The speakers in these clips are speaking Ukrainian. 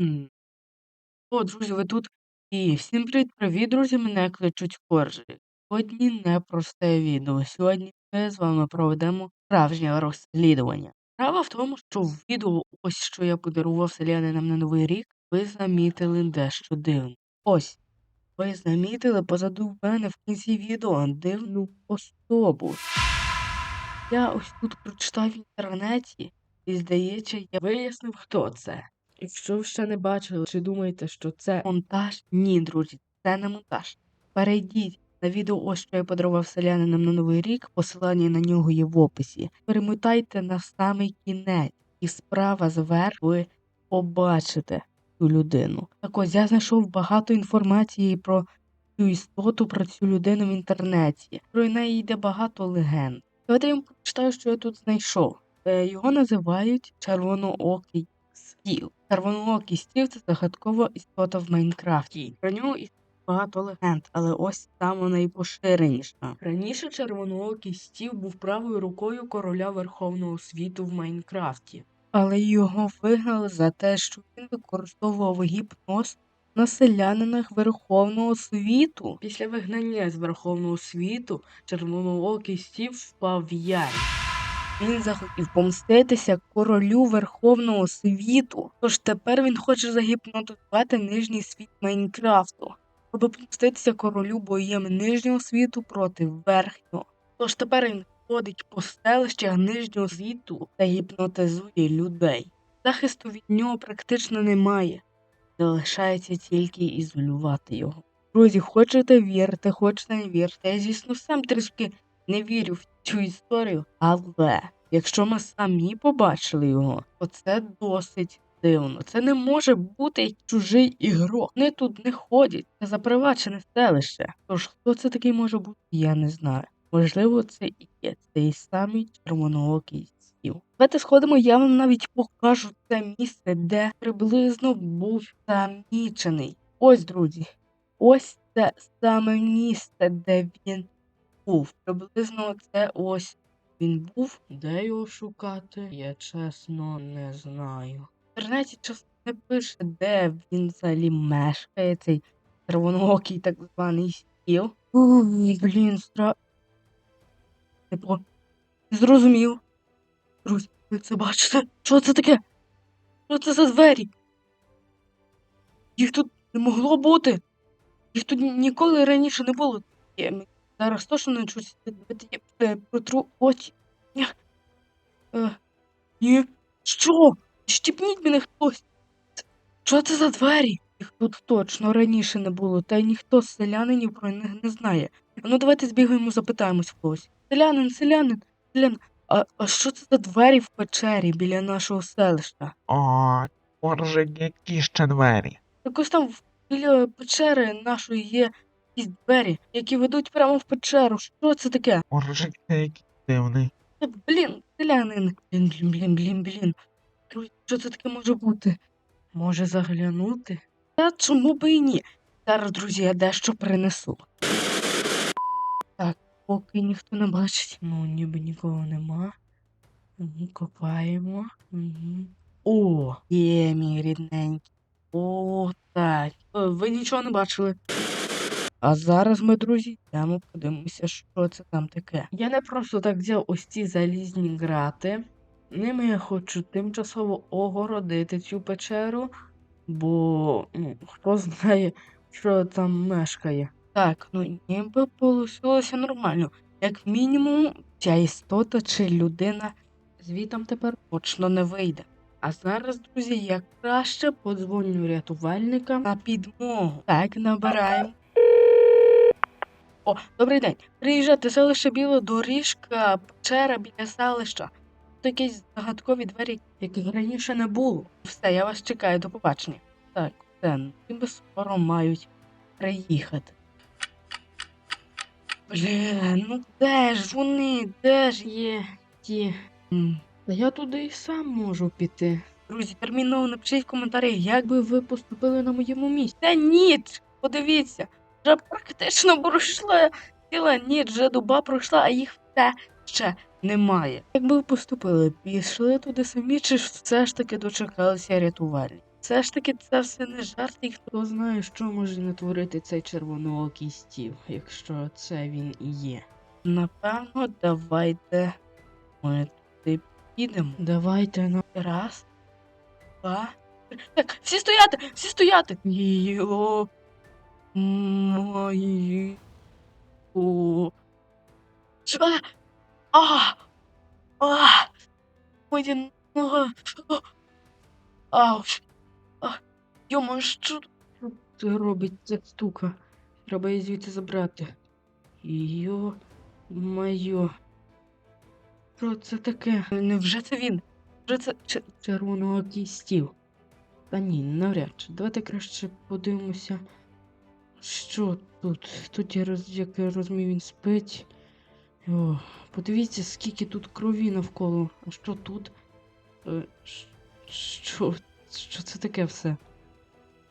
М. О, друзі, ви тут. І всім привіт-привіт, друзі! Мене кличуть Коржик. Сьогодні непросте відео. Сьогодні ми з вами проведемо справжнє розслідування. Справа в тому, що в відео, ось що я подарував селянинам на Новий рік, ви замітили дещо дивне. Ось, ви замітили позаду мене в кінці відео дивну особу. Я ось тут прочитав в інтернеті, і здається, я вияснив, хто це. Якщо ви ще не бачили, чи думаєте, що це монтаж? Ні, друзі, це не монтаж. Перейдіть на відео, ось що я подарував селянинам на Новий рік, посилання на нього є в описі. Перемотайте на самий кінець, і справа зверху ви побачите цю людину. Так ось я знайшов багато інформації про цю істоту, про цю людину в інтернеті. Про неї йде багато легенд. Давайте я вам прочитаю, що я тут знайшов. Е, Його називають червоноокий стіл. Червоноокий стіл це загадкова істота в Майнкрафті. Про нього існує багато легенд, але ось саме найпоширеніша. Раніше червоноокий стіл був правою рукою короля Верховного світу в Майнкрафті. Але його вигнали за те, що він використовував гіпноз на селянинах Верховного світу. Після вигнання з Верховного світу червоноокий стів впав в ярість. Він захотів помститися королю Верховного світу. Тож тепер він хоче загіпнотизувати нижній світ Майнкрафту, щоб помститися королю боєм нижнього світу проти верхнього. Тож тепер він ходить по селищах нижнього світу та гіпнотизує людей. Захисту від нього практично немає. Залишається тільки ізолювати його. Друзі, хочете вірте, хочете не вірте. Я, звісно, сам трішки не вірю в цю історію, але якщо ми самі побачили його, то це досить дивно. Це не може бути чужий ігрок. Вони тут не ходять. Це запривачене селище. Тож хто це такий може бути, я не знаю. Можливо, це і є цей самий червоноокий стіл. Давайте сходимо, я вам навіть покажу це місце, де приблизно був замічений. Ось, друзі, ось це саме місце, де він був. Приблизно це ось він був. Де його шукати? Я чесно не знаю. В інтернеті часто не пише, де він взагалі мешкає, цей червоноокий так званий стіл. Ой, блін, стра. Типу, зрозумів. Друзі, ви це бачите? Що це таке? Що це за двері? Їх тут не могло бути. Їх тут ніколи раніше не було. Я м- зараз точно не. Давайте я е, очі. Ні. Е, ні. Що? Щіпніть мене хтось. Що це за двері? Їх тут точно раніше не було, та й ніхто з селянинів про них не знає. Ну давайте збігаємо, запитаємось когось. Селянин, селянин, селянин. А, а що це за двері в печері біля нашого селища? О, боже, які ще двері. Так ось там біля печери нашої є якісь двері, які ведуть прямо в печеру. Що це таке? Боже, який дивний. Та, Блін, селянин. Блін, блін, блін, блін, блін. Що це таке може бути? Може заглянути? Та чому би і ні? Зараз, друзі, я дещо принесу. Так, поки ніхто не бачить. Ну, ніби нікого нема. Копаємо. Угу. О, є мій рідненький. О, так. Е, Ви нічого не бачили. А зараз ми, друзі, йдемо подивимося, що це там таке. Я не просто так взяв ось ці залізні грати. Ними я хочу тимчасово огородити цю печеру, бо ну, хто знає, що там мешкає. Так, ну ніби получилося нормально. Як мінімум, ця істота чи людина звітом тепер точно не вийде. А зараз, друзі, я краще подзвоню рятувальникам на підмогу. Так, набираємо. О, добрий день. Приїжджайте, селище Біла доріжка, печера біля селища. Тут якісь загадкові двері, яких раніше не було. Все, я вас чекаю, до побачення. Так, все, ніби скоро мають приїхати. Блін, ну де ж вони? Де ж є ті? Та я туди і сам можу піти. Друзі, терміново напишіть в коментарях, як би ви поступили на моєму місці. Та ніч! Подивіться, вже практично пройшла ціла ніч, вже доба пройшла, а їх все ще немає. Якби ви поступили? Пішли туди самі, чи ж все ж таки дочекалися рятувальників? Все ж таки це все не жарт, і хто знає, що може натворити цей червоноокий стів, якщо це він і є. Напевно, давайте ми туди підемо. Давайте на раз, два. три. Так, всі стояти! Всі стояти! Йо. Мої. О. Що? А! А! Моя нога. Ауч. Йома, що це робить ця штука? Треба її звідти забрати. Йо. Майо. Що це таке? Невже це він? Вже це ч- червоноокий стіл? Та ні, навряд чи. Давайте краще подивимося. Що тут? Тут я роз... як я розумію, він спить. О, подивіться, скільки тут крові навколо. А що тут? Е, Що? Що це таке все?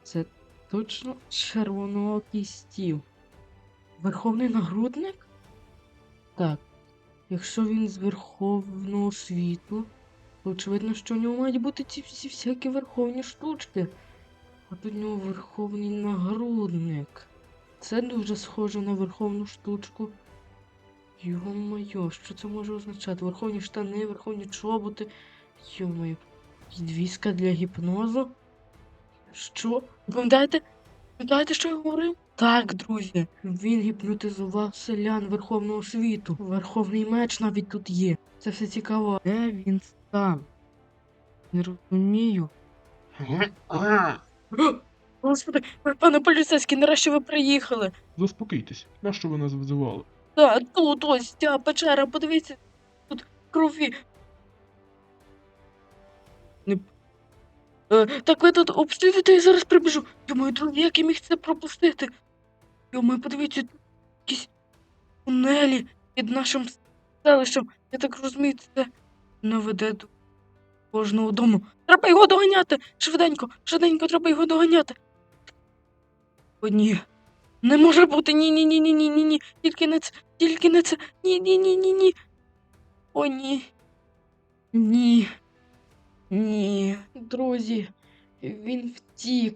Це точно червоноокий стіл. Верховний нагрудник? Так. Якщо він з верховного світу, то очевидно, що у нього мають бути ці всі всякі верховні штучки. Тут у нього верховний нагрудник. Це дуже схоже на верховну штучку. Йо-моє, що це може означати? Верховні штани, верховні чоботи. Йо-моє. Підвіска для гіпнозу? Що? Пам'ятаєте? Пам'ятаєте, що я говорив? Так, друзі, він гіпнотизував селян Верховного світу. Верховний меч навіть тут є. Це все цікаво. Де він сам? Не розумію. Господи, пане поліцейський, нарешті ви приїхали. Заспокійтесь, нащо ви нас визивали? Так, тут ось ця печера, подивіться, тут крові. Не... Е, так ви тут обстежите, я зараз прибіжу. Йомаю, друзі, як я міг це пропустити? Йомаю, подивіться, тут якісь тунелі під нашим селищем. Я так розумію, це не веде до кожного дому. Треба його доганяти! Швиденько, швиденько, треба його доганяти. О, ні. Не може бути. Ні, ні, ні, ні, ні. Тільки не це, тільки не це. Ні, ні, ні, ні, ні. О, ні. Ні. Ні. Друзі, він втік.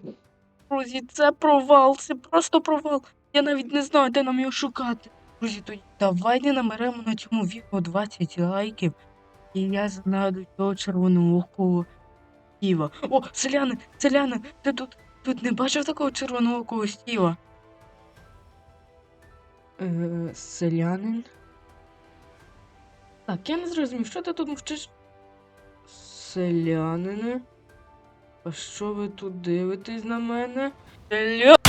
Друзі, це провал, це просто провал. Я навіть не знаю, де нам його шукати. Друзі, тоді давайте наберемо на цьому відео 20 лайків. І я знайду того червоноокого Стіва. О, селяни, селяни, ти тут, тут не бачив такого червоноокого Стіва? Е, селянин. Так, я не зрозумів, що ти тут мовчиш? Селянине. А що ви тут дивитесь на мене? Селя...